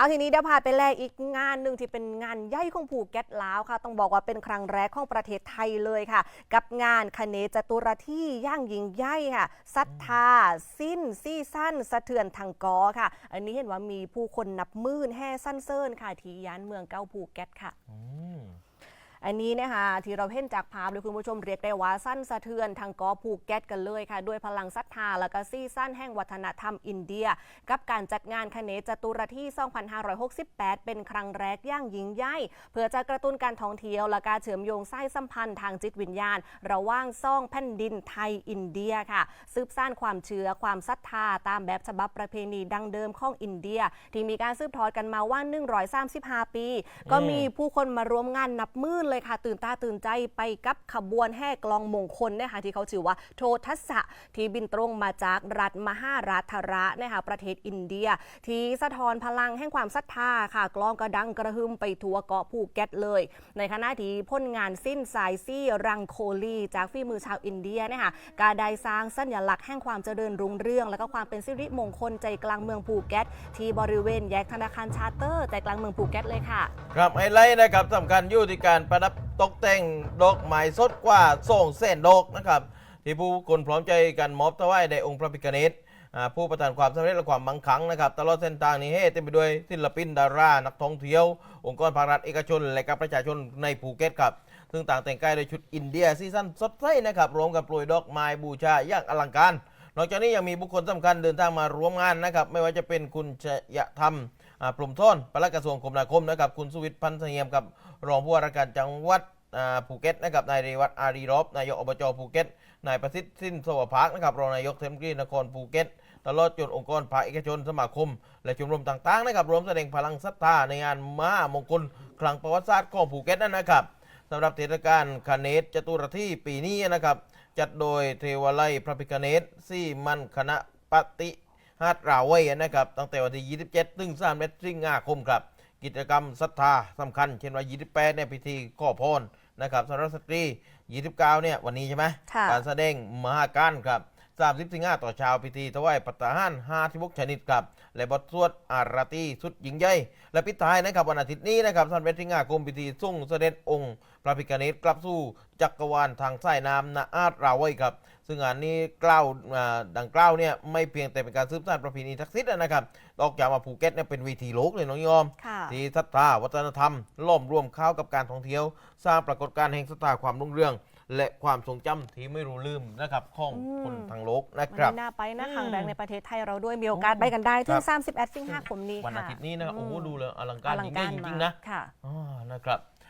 เอาทีนี้เดี๋ยวพาไปแลกอีกงานหนึ่งที่เป็นงานใหญ่ของภูเก็ตลาวค่ะ ต้องบอกว่าเป็นครั้งแรกของประเทศไทยเลยค่ะ กับงานคเนจตุรที่ย่างยิงใหญ่ค่ะศรัทธา สิ้นซี่สั้น สะเทือนทางกอค่ะ อันนี้เห็นว่ามีผู้คนนับหมื่นแห่สั้นเซินค่ะที่ยานเมืองเก้าภูเก็ตค่ะ อืม อันนี้นะคะที่เราเห็นจากภาพเลยคุณผู้ชมเรียกได้ว่าสั้นสะเทือนทางกอภูเก็ตกันเลยค่ะ ด้วยพลังศรัทธาและก็ซี่สั้นแห่งวัฒนธรรมอินเดีย กับการจัดงานคเนจตุรที่ 2568 เป็นครั้งแรกย่างยิ่งใหญ่เพื่อจะกระตุ้นการท่องเที่ยวและการเชื่อมโยงสายสัมพันธ์ทางจิตวิญญาณ ระหว่างซ่องแผ่นดินไทยอินเดียค่ะ สืบสานความเชื่อความศรัทธาตามแบบฉบับประเพณีดังเดิมของอินเดีย ที่มีการสืบทอดกันมาว่า 135 ปี ก็มีผู้คนมาร่วมงานนับหมื่นเลยค่ะ ตื่นตาตื่นใจไปกับขบวนแห่กลองมงคลนะคะที่เขาชื่อว่าโททัสสะที่บินตรงมาจากรัฐมหาราธระนะคะประเทศอินเดีย ที่สะท้อนพลังแห่งความศรัทธาค่ะ กลองกระดังกระหึ่มไปทั่วเกาะภูเก็ตเลย ในขณะที่พ้นงานสิ้นสายซี่รังโคลี จากฝีมือชาวอินเดียเนะคะกาได้สร้างสัญลักษณ์แห่งความเจริญรุ่งเรือง และก็ความเป็นสิริมงคลใจกลางเมืองภูเก็ต ที่บริเวณแยกธนาคารชาร์เตอร์ใจกลางเมืองภูเก็ตเลยค่ะ ครับไฮไลท์นะครับสำคัญอยู่ที่การประดับตกแต่งดอกไม้สดกว่าส่งเส้นดอกนะครับ ที่ผู้คนพร้อมใจกันมอบถวายในองค์พระพิฆเนศผู้ประทานความสำเร็จและความมั่งคั่งนะครับตลอดเส้นทางนี้เฮ้เต็มไปด้วยศิลปินดารา นักท่องเที่ยว องค์กรภาครัฐเอกชน และกับประชาชนในภูเก็ตครับซึ่งต่างแต่งกายโดยชุดอินเดียซีซั่นสดใสนะครับรวมกับโปรยดอกไม้บูชาอย่างอลังการ นอกจากนี้ยังมีบุคคลสำคัญเดินทางมาร่วมงานนะครับ ไม่ว่าจะเป็นคุณชยธรรม ปลุ่มท่นปลัดกระทรวงคมนาคมนะครับคุณสุวิทย์พันธ์เสงียมกับรองผู้ว่าราชการจังหวัดภูเก็ตนะครับนายเรวัตอารีรบนายกอบจภูเก็ตนายประสิทธิ์สิ้นสวัสดิ์พักนะครับรองนายกเทมนตรีนครภูเก็ตตลอดจนองค์กรภาคเอกชนสมาคม และชมรมต่างๆนะครับรวมแสดงพลังศรัทธาในงานมหามงคลครั้งประวัติศาสตร์ของภูเก็ตนั่นนะครับสำหรับเทศกาลคเนศจตุรที่ปีนี้นะครับ จัดโดยเทวไลพระพิคเนศซี่มันคณะปฏิ ฮัตราเวยนะครับตั้งแต่วันที่ 27 ถึง3สิงหาคมครับ กิจกรรมศรัทธาสำคัญ เช่นว่า28เนี่ยพิธีขอพรนะครับสำหรับสตรี 29 เนี่ยวันนี้ใช่ไหมค่ะการแสดงมหาการครับ30สิงหาต่อเชาวพิธีถวายปัตตาหาร56ชนิดครับ และบทสวดอารตีสุดยิ่งใหญ่และปิดท้ายนะครับวันอาทิตย์นี้นะครับท่านเวทสิงหาคมพิธีส่งเสด็จองค์ พระพิฆเนศกลับสู่จักรวาลทางสายน้ำนาอาดราไวยครับ ซึ่งงานนี้กล่าวอ่าดังกล่าวเนี่ยไม่เพียงแต่เป็นการสืบสานประเพณีทักษิณนะครับนอกจากมาภูเก็ตเนี่ยเป็นเวีทีโลกเลยน้องยอมค่ะที่ศรัทธาวัฒนธรรมล่อมรวมเข้ากับการท่องเที่ยว สร้างปรากฏการณ์แห่งศรัทธาความรุ่งเรือง และความทรงจำที่ไม่รู้ลืมนะครับของอืมคนทั้งโลกนะมันครับน่าไปนะอืมครั้งแรกในประเทศไทยเราด้วยมีโอกาสไปกันได้ถึคงรับ31สิงหาคมนี้วันอาค่ะทิตย์นี้นะครับโอ้โหอืมดูเลยอลังอการลังยิ่งใหกาญ่รจริงมาๆนะค่ะอ่านะครับ